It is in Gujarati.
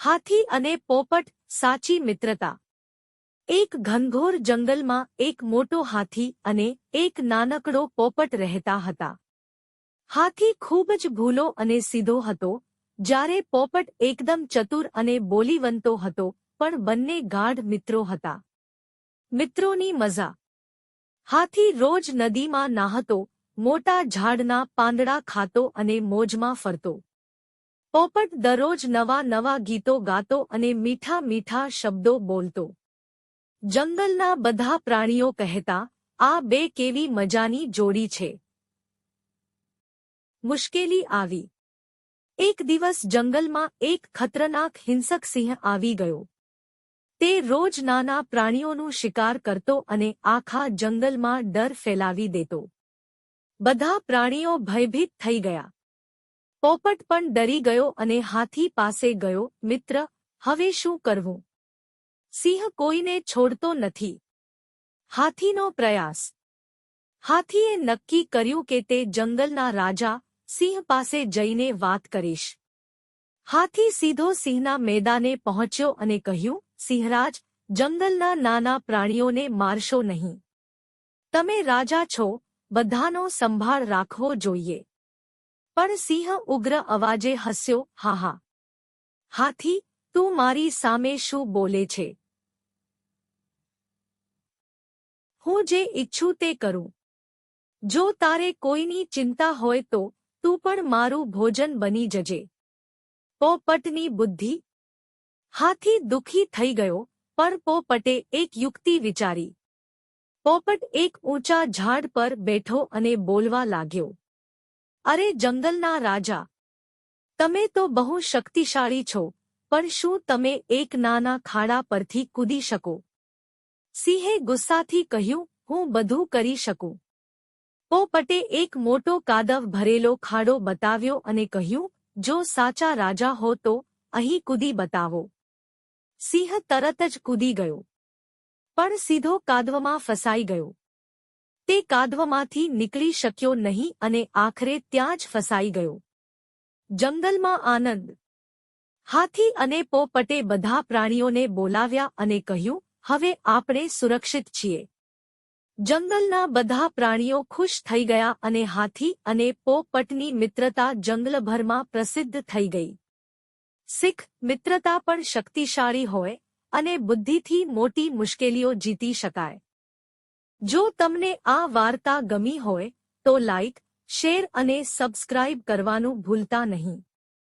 હાથી અને પોપટ, સાચી મિત્રતા. એક ઘનઘોર જંગલમાં એક મોટો હાથી અને એક નાનકડો પોપટ રહેતા હતા. હાથી ખૂબ જ ભૂલો અને સીધો હતો, જ્યારે પોપટ એકદમ ચતુર અને બોલીવંતો હતો, પણ બંને ગાઢ મિત્રો હતા. મિત્રોની મજા હાથી રોજ નદીમાં નાહતો, મોટા ઝાડના પાંદડા ખાતો અને મોજમાં ફરતો. પોપટ દરરોજ નવા નવા ગીતો ગાતો અને મીઠા મીઠા શબ્દો બોલતો. જંગલના બધા પ્રાણીઓ કહેતા, આ બે કેવી મજાની જોડી છે. મુશ્કેલી આવી. એક દિવસ જંગલમાં એક ખતરનાક હિંસક સિંહ આવી ગયો. તે રોજ નાના પ્રાણીઓનું શિકાર કરતો અને આખા જંગલમાં ડર ફેલાવી દેતો. બધા પ્રાણીઓ ભયભીત થઈ ગયા. પોપટ પણ ડરી ગયો અને હાથી પાસે ગયો, મિત્ર, હવે શું કરવું? સિંહ કોઈને છોડતો નથી. હાથીનો પ્રયાસ. હાથીએ નક્કી કર્યું કે તે જંગલના રાજા સિંહ પાસે જઈને વાત કરીશ. હાથી સીધો સિંહના મેદાને પહોંચ્યો અને કહ્યું, સિંહરાજ, જંગલના નાના પ્રાણીઓને મારશો નહીં. તમે રાજા છો, બધાનો સંભાળ રાખવો જોઈએ. પણ સિંહ ઉગ્ર અવાજે હસ્યો, હા હા. હાથી, તું મારી સામે શું બોલે છે? હું જે ઈચ્છું તે કરું. જો તારે કોઈની ચિંતા હોય તો તું પણ મારું ભોજન બની જજે. પોપટની બુદ્ધિ. હાથી દુઃખી થઈ ગયો, પણ પોપટે એક યુક્તિ વિચારી. પોપટ એક ઊંચા ઝાડ પર બેઠો અને બોલવા લાગ્યો. અરે જંગલના રાજા, તમે તો બહુ શક્તિશાળી છો, પણ શું તમે એક નાના ખાડા પરથી કૂદી શકો? સિંહે ગુસ્સાથી કહ્યું, હું બધું કરી શકું. પોપટે એક મોટો કાદવ ભરેલો ખાડો બતાવ્યો અને કહ્યું, જો સાચા રાજા હો તો અહીં કૂદી બતાવો. સિંહ તરત જ કૂદી ગયો, પણ સીધો કાદવમાં ફસાઈ ગયો. તે કાદવમાંથી નીકળી શક્યો નહીં અને આખરે ત્યાં જ ફસાઈ ગયો. જંગલમાં આનંદ. હાથી અને પોપટે બધા પ્રાણીઓને બોલાવ્યા અને કહ્યું, હવે આપણે સુરક્ષિત છીએ. જંગલના બધા પ્રાણીઓ ખુશ થઈ ગયા અને હાથી અને પોપટની મિત્રતા જંગલભરમાં પ્રસિદ્ધ થઈ ગઈ. શીખ મિત્રતા પણ શક્તિશાળી હોય અને બુદ્ધિથી મોટી મુશ્કેલીઓ જીતી શકાય. જો તમને આ વાર્તા ગમી હોય તો લાઇક શેર અને સબસ્ક્રાઇબ કરવાનું ભૂલતા નહીં.